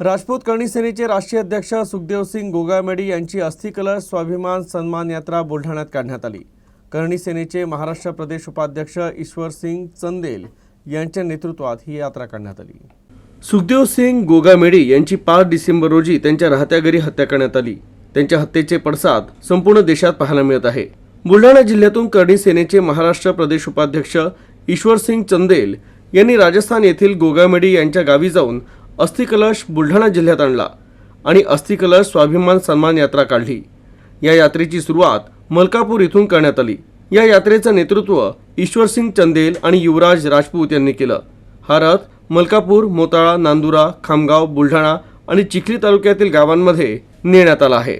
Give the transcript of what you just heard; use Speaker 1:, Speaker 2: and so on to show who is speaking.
Speaker 1: राजपूत करणी सेनेचे राष्ट्रीय अध्यक्ष सुखदेव सिंग गोगामेडी यांची अस्थिकलश स्वाभिमान सन्मान यात्रा बुलढाण्यात काढण्यात आली. करणी सेनेचे महाराष्ट्र प्रदेश उपाध्यक्ष ईश्वर सिंग चंदेल यांच्या नेतृत्वात ही यात्रा काढण्यात आली. सुखदेव सिंग गोगामेडी यांची पाच डिसेंबर रोजी त्यांच्या राहत्या घरी हत्या करण्यात आली. त्यांच्या हत्येचे पडसाद संपूर्ण देशात पाहायला मिळत आहे. बुलढाणा जिल्ह्यातून करणी सेनेचे महाराष्ट्र प्रदेश उपाध्यक्ष ईश्वर सिंग चंदेल यांनी राजस्थान येथील गोगामेडी यांच्या गावी जाऊन अस्थिकलश बुलढाणा जिल्ह्यात आणला आणि अस्थिकलश स्वाभिमान सन्मान यात्रा काढली. या यात्रेची सुरुवात मलकापूर इथून करण्यात आली. या यात्रेचं नेतृत्व ईश्वरसिंग चंदेल आणि युवराज राजपूत यांनी केलं. हा रथ मलकापूर मोताळा नांदुरा खामगाव बुलढाणा आणि चिखली तालुक्यातील गावांमध्ये नेण्यात आला आहे.